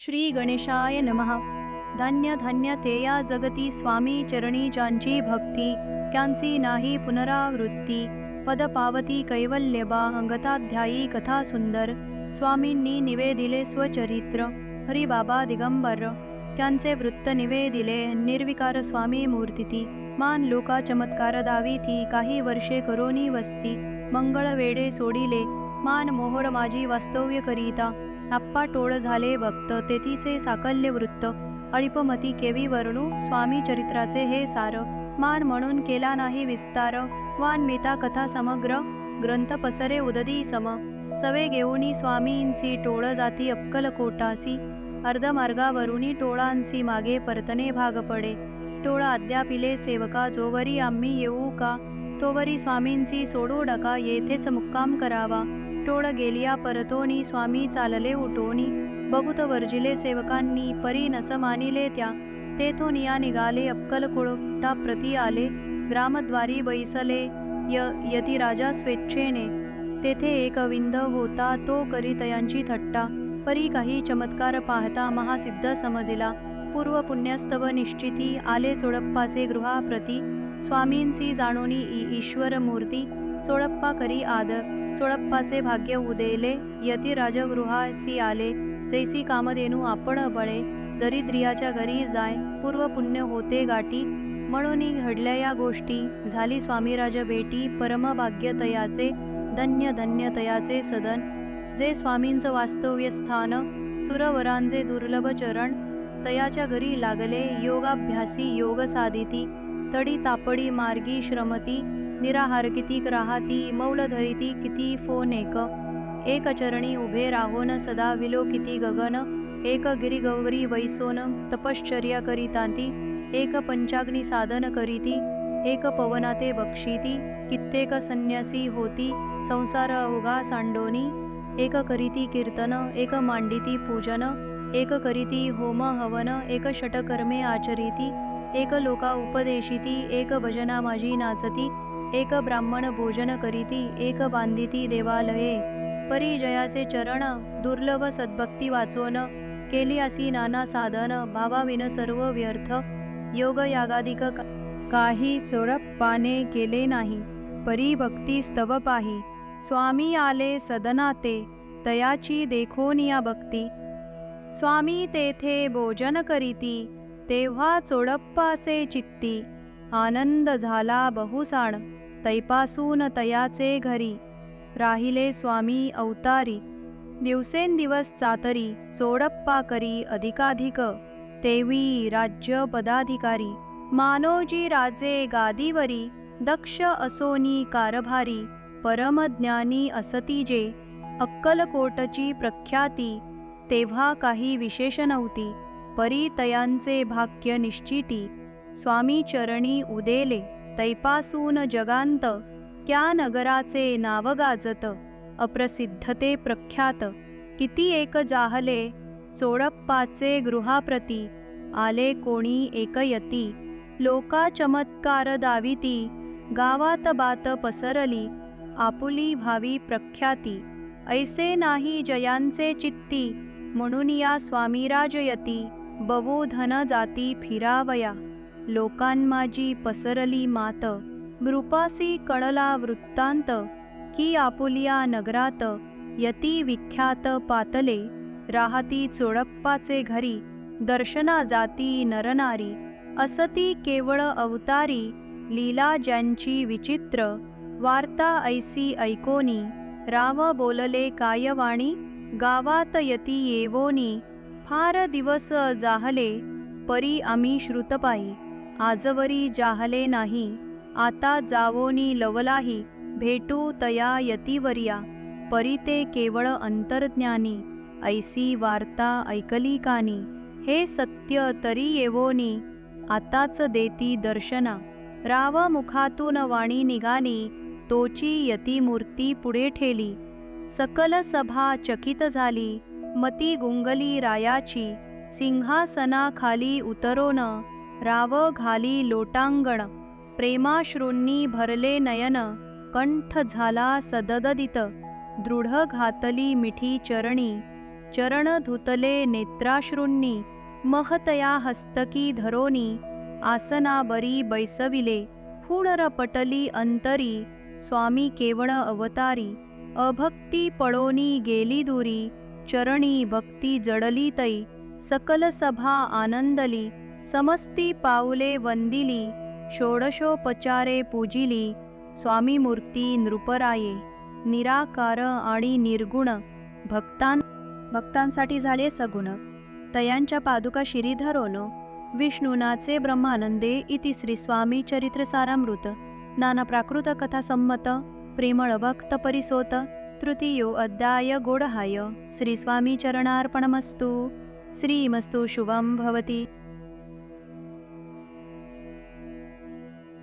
श्री गणेशाय नमः। धान्य धान्य तेया जगती स्वामी चरणी ज्यांची भक्ती त्यांची नाही पुनरावृत्ती। पद पावती कैवल्यबा अंगताध्यायी कथा सुंदर। स्वामींनी निवेदिले स्वचरित्र। हरिबाबा दिगंबर। त्यांचे वृत्त निवेदिले निर्विकार स्वामी मूर्तिती। मान लोका चमत्कार दावीती काही वर्षे करोनी वस्ती। मंगळ वेडे सोडिले। मान मोहर माझी वास्तव्य करीता। अप्पा टोळ झाले भक्त तेथीचे साकल्य वृत्त. अळिपमती केवी वर्णू स्वामी चरित्राचे हे सार. मान म्हणून केला नाही विस्तार. वान मिता कथा समग्र. ग्रंथ पसरे उददी सम. सवे घेऊनी स्वामींसी टोळ जाती अक्कल कोटासी. अर्धमार्गावरुनी टोळांसी मागे परतने भाग पडे. टोळ अद्यापिले सेवका जोवरी आम्ही येऊ का? तोवरी स्वामींची सोडू डका येथेच मुक्काम करावा. टोळ गेलिया परतोनी स्वामी चालले उठोनी. बघुत वर्जिले सेवकांनी परी नस मानिले त्या. तेथून या निघाले अक्कलकोटा प्रती आले. ग्रामद्वारी बैसले य यती राजा स्वेच्छेने. तेथे एक विंद होता तो करीतयांची थट्टा. परी काही चमत्कार पाहता महासिद्ध समजिला. पूर्व पुण्यस्तव निश्चिती आले चोडप्पाचे गृहाप्रती. स्वामींसी जाणोनी ई ईश्वर मूर्ती चोडप्पा करी आदर. चोडप्पाचे भाग्य उदेले यती राजगृहासी आले जैसी कामधेनू आपण बळे दरिद्रियाच्या घरी जाय पूर्व पुण्य होते गाठी म्हणून घडल्या या गोष्टी झाली स्वामीराज भेटी परमभाग्य तयाचे धन्य धन्य तयाचे सदन जे स्वामींचं वास्तव्य स्थान सुरवरांचे दुर्लभ चरण तयाच्या घरी लागले योगाभ्यासी योग साधिती तडी तापडी मार्गी श्रमती निराहार कितीक राहाती मौल धरिती किती फोन एक. एक चरणी उभे राहोन सदा विलो किती गगन. एक गिरी गौरी वैसोन तपश्चर्या करीतांती एक पंचाग्नी साधन करीती. एक पवनाते बक्षिती कित्येक संन्यासी होती. संसार अवघा सांडोनी. एक करीती कीर्तन एक मांडिती पूजन. एक करीती होम हवन एक षटकर्मे आचरिती. एक लोका उपदेशिती एक भजना माझी नाचती. एक ब्राह्मण भोजन करीती एक बांधिती देवालये. परिजयाचे चरण दुर्लभ सद्भक्ती वाचोन केली असी नाना साधन भावाविन सर्व व्यर्थ. योग यागादिक का- काही चोरप्पाने केले नाही. परी भक्ती स्तव पाही. स्वामी आले सदनाते तयाची देखोनिया भक्ती. स्वामी तेथे भोजन करीती तेव्हा चोडप्पाचे चित्ती. आनंद झाला बहुसाण. तैपासून तयाचे घरी. राहिले स्वामी अवतारी. दिवसेंदिवस चातरी चोडप्पा करी अधिकाधिक. तेवी राज्य पदाधिकारी. मानोजी राजे गादीवरी दक्ष असोनी कारभारी परमज्ञानी असती जे. अक्कलकोटची प्रख्याती तेव्हा काही विशेष नव्हती. परितयांचे भाग्य निश्चिती. स्वामी चरणी उदेले. तैपासून जगांत क्या नगराचे नाव गाजत अप्रसिद्धते प्रख्यात किती एक जाहले चोडप्पाचे गृहाप्रती आले कोणी एकयती लोका चमत्कार दाविती गावात बात पसरली आपुली भावी प्रख्याती ऐसे नाही जयांचे चित्ती म्हणून या स्वामीराजयती बवो धन जाती फिरावया. लोकांमाजी पसरली मात मृपासी कळला वृत्तांत की आपुलिया नगरात यती विख्यात पातले राहती चोडप्पाचे घरी दर्शना जाती नरनारी असती केवळ अवतारी लीला ज्यांची विचित्र वार्ता ऐसी ऐकोनी राव बोलले कायवाणी गावात यती येवोनी फार दिवस जाहले परी आम्ही श्रुतपाई आजवरी जाहले नाही आता जावोनी लवलाही भेटू तया यतीवर्या परी ते केवळ अंतर्ज्ञानी ऐसी वार्ता ऐकली कानी हे सत्य तरी येवोनी आताच देती दर्शना राव मुखातून वाणी निघानी तोची यतीमूर्ती पुढे ठेली सकल सभा चकित झाली मती गुंगली रायाची सिंहासनाखाली उतरोन राव घाली लोटांगण प्रेमाश्रूंनी भरले नयन कंठ झाला सदददित दृढ घातली मिठी चरणी चरण धुतले नेत्राश्रूंनी महतया हस्तकी धरोनी आसनाबरी बैसविले हुणर पटली अंतरी स्वामी केवण अवतारी अभक्ती पळोनी गेली दुरी चरणी भक्ती जडली तै सकल सभा आनंदली समस्ती पाऊले वंदिली षोडशोपचारे पूजिली स्वामी मूर्ती नृपराये निराकार आणि निर्गुण भक्तां भक्तांसाठी झाले सगुण. तयांच्या पादुका शिरीधरोन विष्णुनाचे ब्रह्मानंदे इति श्री स्वामी चरित्र सारामृत. नाना प्राकृत कथा संमत प्रेमळ भक्त परिसोत तृतीयो अध्याय गोडहाय. श्री स्वामी चरणार्पणमस्तु. श्रीमस्तु शुभं भवति.